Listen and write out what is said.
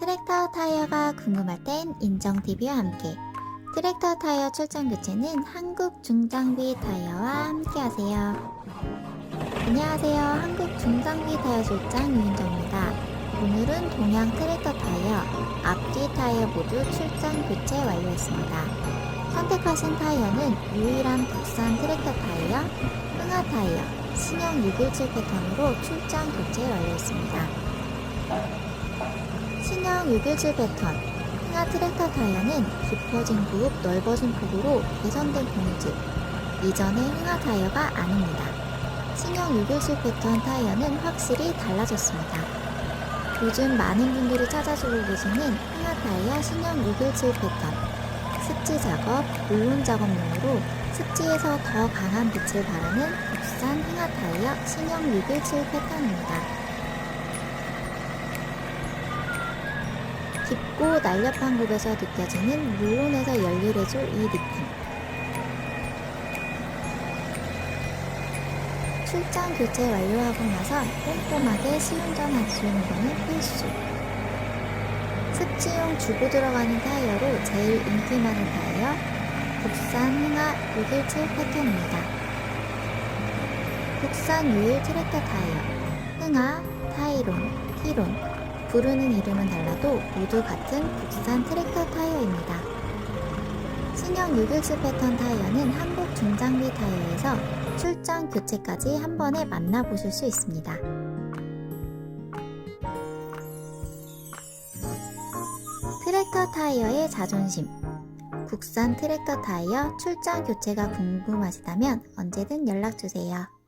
트랙터 타이어가 궁금할 땐 인정TV와 함께 트랙터 타이어 출장 교체는 한국 중장비 타이어와 함께 하세요. 안녕하세요. 한국 중장비 타이어 출장 유인정입니다. 오늘은 동양 트랙터 타이어, 앞뒤 타이어 모두 출장 교체 완료했습니다. 선택하신 타이어는 유일한 국산 트랙터 타이어, 흥하 타이어, 신형 617 패턴으로 출장 교체 완료했습니다. 신형 617 패턴, 흥하 트랙터 타이어는 깊어진 구흡, 넓어진 폭으로 개선된 공유질, 이전의 흥하 타이어가 아닙니다. 신형 617 패턴 타이어는 확실히 달라졌습니다. 요즘 많은 분들이 찾아주고 계시는 흥하 타이어 신형 617 패턴, 습지 작업, 물론 작업용으로 습지에서 더 강한 빛을 발하는 국산 흥하 타이어 신형 617 패턴입니다. 깊고 날렵한 굽에서 느껴지는 물론에서 열일해줄 이 느낌. 출장 교체 완료하고 나서 꼼꼼하게 시운전할 수 있는 거는 필수. 습지용 주고 들어가는 타이어로 제일 인기 많은 타이어, 국산 흥하 617 패턴입니다. 국산 유일 트랙터 타이어, 흥하, 타이론, 티론, 부르는 이름은 달라도 모두 같은 국산 트랙터 타이어입니다. 신형 617 패턴 타이어는 한국 중장비 타이어에서 출장 교체까지 한 번에 만나보실 수 있습니다. 트랙터 타이어의 자존심. 국산 트랙터 타이어 출장 교체가 궁금하시다면 언제든 연락주세요.